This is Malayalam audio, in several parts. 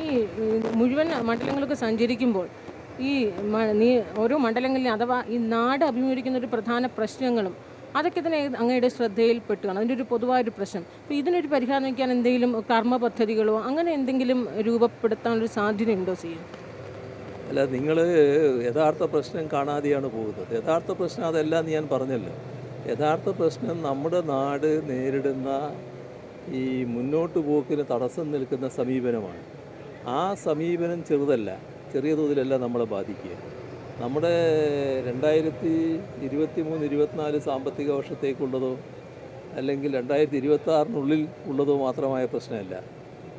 ഈ മുഴുവൻ മണ്ഡലങ്ങളൊക്കെ സഞ്ചരിക്കുമ്പോൾ ഈ നീ ഓരോ മണ്ഡലങ്ങളിൽ അഥവാ ഈ നാട് അഭിമുഖീകരിക്കുന്ന ഒരു പ്രധാന പ്രശ്നങ്ങളും അതൊക്കെ തന്നെ അങ്ങയുടെ ശ്രദ്ധയിൽപ്പെട്ടുകയാണ്. അതിന്റെ ഒരു പൊതുവായൊരു പ്രശ്നം. അപ്പോൾ ഇതിനൊരു പരിഹാരം വയ്ക്കാൻ എന്തെങ്കിലും കർമ്മ പദ്ധതികളോ അങ്ങനെ എന്തെങ്കിലും രൂപപ്പെടുത്താനൊരു സാധ്യതയുണ്ടോ സി? അല്ല നിങ്ങൾ യഥാർത്ഥ പ്രശ്നം കാണാതെയാണ് പോകുന്നത്. യഥാർത്ഥ പ്രശ്നം അതല്ല ഞാൻ പറഞ്ഞല്ലോ. യഥാർത്ഥ പ്രശ്നം നമ്മുടെ നാട് നേരിടുന്ന ഈ മുന്നോട്ട് പോക്കിന് തടസ്സം നിൽക്കുന്ന സമീപനമാണ്. ആ സമീപനം ചെറുതല്ല. ചെറിയ തോതിലല്ല നമ്മളെ ബാധിക്കുക. നമ്മുടെ രണ്ടായിരത്തി ഇരുപത്തി മൂന്ന് ഇരുപത്തിനാല് സാമ്പത്തിക വർഷത്തേക്കുള്ളതോ അല്ലെങ്കിൽ രണ്ടായിരത്തി ഇരുപത്തി ആറിനുള്ളിൽ ഉള്ളതോ മാത്രമായ പ്രശ്നമല്ല.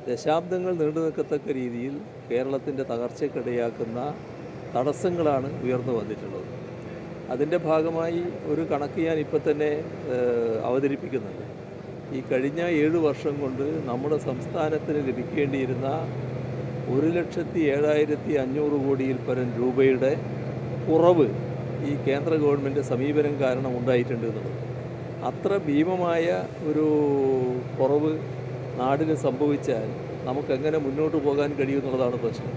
ദശാബ്ദങ്ങൾ നീണ്ടു നിൽക്കത്തക്ക രീതിയിൽ കേരളത്തിന്റെ തകർച്ചയ്ക്കിടയാക്കുന്ന തടസ്സങ്ങളാണ് ഉയർന്നു വന്നിട്ടുള്ളത്. അതിന്റെ ഭാഗമായി ഒരു കണക്ക് ഞാൻ ഇപ്പം തന്നെ അവതരിപ്പിക്കുന്നുണ്ട്. ഈ കഴിഞ്ഞ ഏഴ് വർഷം കൊണ്ട് നമ്മുടെ സംസ്ഥാനത്തിന് ലഭിക്കേണ്ടിയിരുന്ന ഒരു ലക്ഷത്തി ഏഴായിരത്തി അഞ്ഞൂറ് കോടിയിൽ പരം രൂപയുടെ കുറവ് ഈ കേന്ദ്ര ഗവൺമെന്റ് സമീപനം കാരണം ഉണ്ടായിട്ടുണ്ട് എന്നുള്ളത്. അത്ര ഭീമമായ ഒരു കുറവ് നാടിന് സംഭവിച്ചാൽ നമുക്കെങ്ങനെ മുന്നോട്ട് പോകാൻ കഴിയുമെന്നുള്ളതാണ് പ്രശ്നം.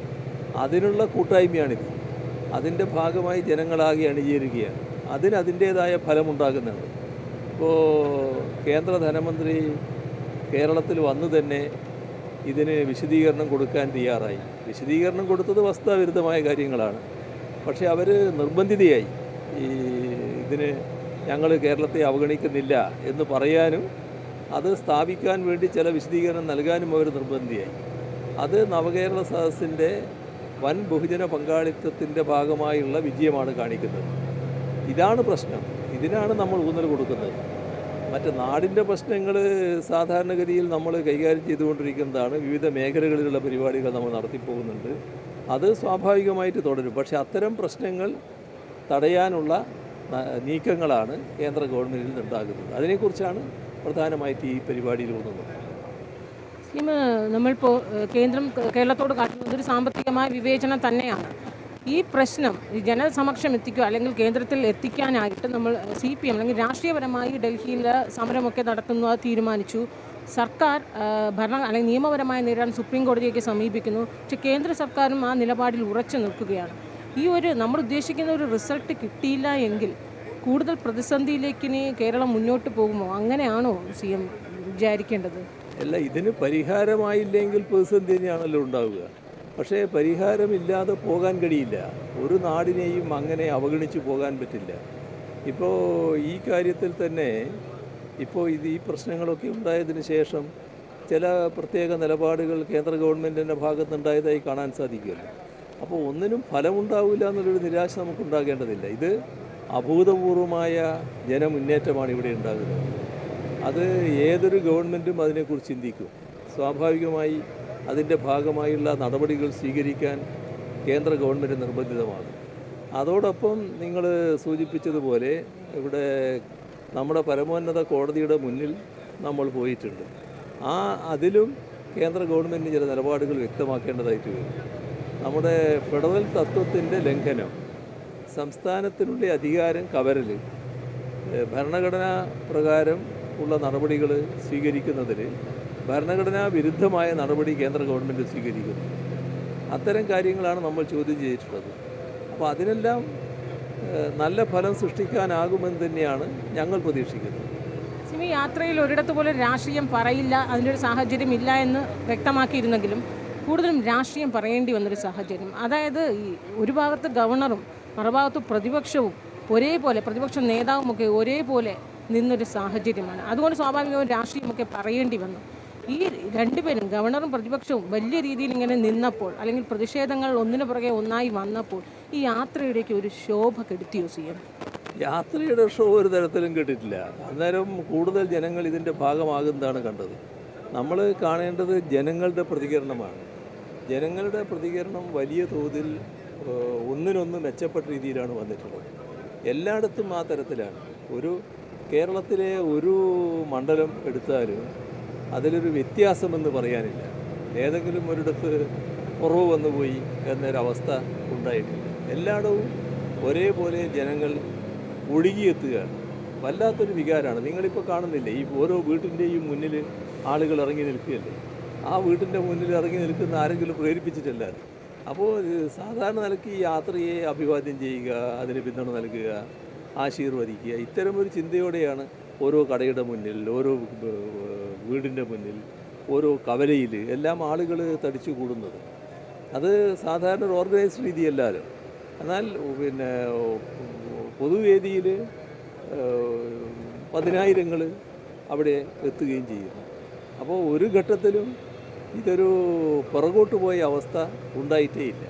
അതിനുള്ള കൂട്ടായ്മയാണിത്. അതിന്റെ ഭാഗമായി ജനങ്ങളാകെ അണിചേരുകയാണ്. അതിന് അതിന്റേതായ ഫലമുണ്ടാകുന്നുണ്ട്. ഇപ്പോൾ കേന്ദ്ര ധനമന്ത്രി കേരളത്തിൽ വന്നു തന്നെ ഇതിന് വിശദീകരണം കൊടുക്കാൻ തയ്യാറായി. വിശദീകരണം കൊടുത്തത് വസ്തുതാവിരുദ്ധമായ കാര്യങ്ങളാണ്. പക്ഷേ അവർ നിർബന്ധിതയായി. ഈ ഇതിന് ഞങ്ങൾ കേരളത്തെ അവഗണിക്കുന്നില്ല എന്ന് പറയാനും അത് സ്ഥാപിക്കാൻ വേണ്ടി ചില വിശദീകരണം നൽകാനും അവർ നിർബന്ധിയായി. അത് നവകേരള സദസ്സിന്റെ വൻ ബഹുജന പങ്കാളിത്തത്തിന്റെ ഭാഗമായുള്ള വിജയമാണ് കാണിക്കുന്നത്. ഇതാണ് പ്രശ്നം. ഇതിനാണ് നമ്മൾ ഊന്നൽ കൊടുക്കുന്നത്. മറ്റ് നാടിന്റെ പ്രശ്നങ്ങൾ സാധാരണഗതിയിൽ നമ്മൾ കൈകാര്യം ചെയ്തുകൊണ്ടിരിക്കുന്നതാണ്. വിവിധ മേഖലകളിലുള്ള പരിപാടികൾ നമ്മൾ നടത്തിപ്പോകുന്നുണ്ട്. അത് സ്വാഭാവികമായിട്ട് തുടരും. പക്ഷേ അത്തരം പ്രശ്നങ്ങൾ തടയാനുള്ള നീക്കങ്ങളാണ് കേന്ദ്ര ഗവൺമെന്റിൽ നിന്നുണ്ടാകുന്നത്. അതിനെക്കുറിച്ചാണ് പ്രധാനമായിട്ട് ഈ പരിപാടിയിൽ കൊണ്ടുവന്നത് സ്കീം നമ്മളിപ്പോൾ കേന്ദ്രം കേരളത്തോട് കാട്ടുന്നത് ഒരു സാമ്പത്തികമായ വിവേചനം തന്നെയാണ്. ഈ പ്രശ്നം ജനസമക്ഷം എത്തിക്കുക അല്ലെങ്കിൽ കേന്ദ്രത്തിൽ എത്തിക്കാനായിട്ട് നമ്മൾ സി പി എം അല്ലെങ്കിൽ രാഷ്ട്രീയപരമായി ഡൽഹിയിൽ സമരമൊക്കെ നടത്തുന്നു അത് തീരുമാനിച്ചു. സർക്കാർ ഭരണ അല്ലെങ്കിൽ നിയമപരമായി നേരിടാൻ സുപ്രീം കോടതിയൊക്കെ സമീപിക്കുന്നു. പക്ഷേ കേന്ദ്ര സർക്കാരും ആ നിലപാടിൽ ഉറച്ചു നിൽക്കുകയാണ്. ഈ ഒരു നമ്മൾ ഉദ്ദേശിക്കുന്ന ഒരു റിസൾട്ട് കിട്ടിയില്ല എങ്കിൽ കൂടുതൽ പ്രതിസന്ധിയിലേക്ക് ഇനി കേരളം മുന്നോട്ട് പോകുമോ? അങ്ങനെയാണോ സി എം വിചാരിക്കേണ്ടത്? അല്ല ഇതിന് പരിഹാരമായില്ലെങ്കിൽ പ്രതിസന്ധി തന്നെയാണല്ലോ ഉണ്ടാവുക. പക്ഷേ പരിഹാരമില്ലാതെ പോകാൻ കഴിയില്ല. ഒരു നാടിനെയും അങ്ങനെ അവഗണിച്ച് പോകാൻ പറ്റില്ല. ഇപ്പോൾ ഈ കാര്യത്തിൽ തന്നെ ഇപ്പോൾ ഇത് ഈ പ്രശ്നങ്ങളൊക്കെ ഉണ്ടായതിന് ശേഷം ചില പ്രത്യേക നിലപാടുകൾ കേന്ദ്ര ഗവൺമെന്റിന്റെ ഭാഗത്തുണ്ടായതായി കാണാൻ സാധിക്കുമല്ലോ. അപ്പോൾ ഒന്നിനും ഫലമുണ്ടാവില്ല എന്നുള്ളൊരു നിരാശ നമുക്കുണ്ടാകേണ്ടതില്ല. ഇത് അഭൂതപൂർവമായ ജനമുന്നേറ്റമാണ് ഇവിടെ ഉണ്ടാകുന്നത്. അത് ഏതൊരു ഗവൺമെന്റും അതിനെക്കുറിച്ച് ചിന്തിക്കും. സ്വാഭാവികമായി അതിന്റെ ഭാഗമായുള്ള നടപടികൾ സ്വീകരിക്കാൻ കേന്ദ്ര ഗവൺമെന്റ് നിർബന്ധിതമാണ്. അതോടൊപ്പം നിങ്ങൾ സൂചിപ്പിച്ചതുപോലെ ഇവിടെ നമ്മുടെ പരമോന്നത കോടതിയുടെ മുന്നിൽ നമ്മൾ പോയിട്ടുണ്ട്. ആ അതിലും കേന്ദ്ര ഗവൺമെന്റ് ചില നിലപാടുകൾ വ്യക്തമാക്കേണ്ടതായിട്ട് വരും. നമ്മുടെ ഫെഡറൽ തത്വത്തിന്റെ ലംഘനം സംസ്ഥാനത്തിനുള്ള അധികാരം കവരൽ ഭരണഘടനാ പ്രകാരം ഉള്ള നടപടികൾ സ്വീകരിക്കുന്നതിന് ഭരണഘടനാ വിരുദ്ധമായ നടപടി കേന്ദ്ര ഗവൺമെന്റ് സ്വീകരിക്കുന്നു. അത്തരം കാര്യങ്ങളാണ് നമ്മൾ ചോദ്യം ചെയ്തിട്ടുള്ളത്. അപ്പോൾ അതിനെല്ലാം നല്ല ഫലം സൃഷ്ടിക്കാനാകുമെന്ന് തന്നെയാണ് ഞങ്ങൾ പ്രതീക്ഷിക്കുന്നത്. സിമി യാത്രയിൽ ഒരിടത്ത് പോലും രാഷ്ട്രീയം പറയില്ല അതിന്റെ ഒരു സാഹചര്യം ഇല്ല എന്ന് വ്യക്തമാക്കിയിരുന്നെങ്കിലും കൂടുതലും രാഷ്ട്രീയം പറയേണ്ടി വന്നൊരു സാഹചര്യം. അതായത് ഈ ഒരു ഭാഗത്ത് ഗവർണറും മറുഭാഗത്ത് പ്രതിപക്ഷവും ഒരേപോലെ പ്രതിപക്ഷ നേതാവുമൊക്കെ ഒരേപോലെ നിന്നൊരു സാഹചര്യമാണ്. അതുകൊണ്ട് സ്വാഭാവികമായും രാഷ്ട്രീയമൊക്കെ പറയേണ്ടി വന്നു. ഈ രണ്ടുപേരും ഗവർണറും പ്രതിപക്ഷവും വലിയ രീതിയിൽ ഇങ്ങനെ നിന്നപ്പോൾ അല്ലെങ്കിൽ പ്രതിഷേധങ്ങൾ ഒന്നിനു പുറകെ ഒന്നായി വന്നപ്പോൾ ഈ യാത്രയുടേക്ക് ഒരു ശോഭ കെടുത്തിയോ സി എം? യാത്രയുടെ ഷോ ഒരു തരത്തിലും കെട്ടിട്ടില്ല അന്നേരം കൂടുതൽ ജനങ്ങൾ ഇതിന്റെ ഭാഗമാകുന്നതാണ് കണ്ടത്. നമ്മൾ കാണേണ്ടത് ജനങ്ങളുടെ പ്രതികരണമാണ്. ജനങ്ങളുടെ പ്രതികരണം വലിയ തോതിൽ ഒന്നിനൊന്ന് മെച്ചപ്പെട്ട രീതിയിലാണ് വന്നിട്ടുള്ളത്. എല്ലായിടത്തും ആ തരത്തിലാണ്. ഒരു കേരളത്തിലെ ഒരു മണ്ഡലം എടുത്താലും അതിലൊരു വ്യത്യാസമെന്ന് പറയാനില്ല. ഏതെങ്കിലും ഒരിടത്ത് കുറവ് വന്നുപോയി എന്നൊരവസ്ഥ ഉണ്ടായിട്ടില്ല. എല്ലായിടവും ഒരേപോലെ ജനങ്ങൾ ഒഴുകിയെത്തുകയാണ്. വല്ലാത്തൊരു വികാരമാണ്. നിങ്ങളിപ്പോൾ കാണുന്നില്ലേ ഈ ഓരോ വീട്ടിന്റെയും മുന്നിൽ ആളുകൾ ഇറങ്ങി നിൽക്കുകയല്ലേ? ആ വീട്ടിന്റെ മുന്നിൽ ഇറങ്ങി നിൽക്കുന്ന ആരെങ്കിലും പ്രേരിപ്പിച്ചിട്ടല്ല അപ്പോൾ സാധാരണ നിലയ്ക്ക് ഈ യാത്രയെ അഭിവാദ്യം ചെയ്യുക അതിന് പിന്തുണ നൽകുക ആശീർവദിക്കുക ഇത്തരമൊരു ചിന്തയോടെയാണ് ഓരോ കടയുടെ മുന്നിൽ ഓരോ വീടിന്റെ മുന്നിൽ ഓരോ കവലയിൽ എല്ലാം ആളുകൾ തടിച്ചു കൂടുന്നത്. അത് സാധാരണ ഒരു ഓർഗനൈസ്ഡ് രീതിയല്ലാലും എന്നാൽ പിന്നെ പൊതുവേദിയിൽ പതിനായിരങ്ങൾ അവിടെ എത്തുകയും ചെയ്യുന്നു. അപ്പോൾ ഒരു ഘട്ടത്തിലും ഇതൊരു പുറകോട്ട് പോയ അവസ്ഥ ഉണ്ടായിട്ടേ ഇല്ല.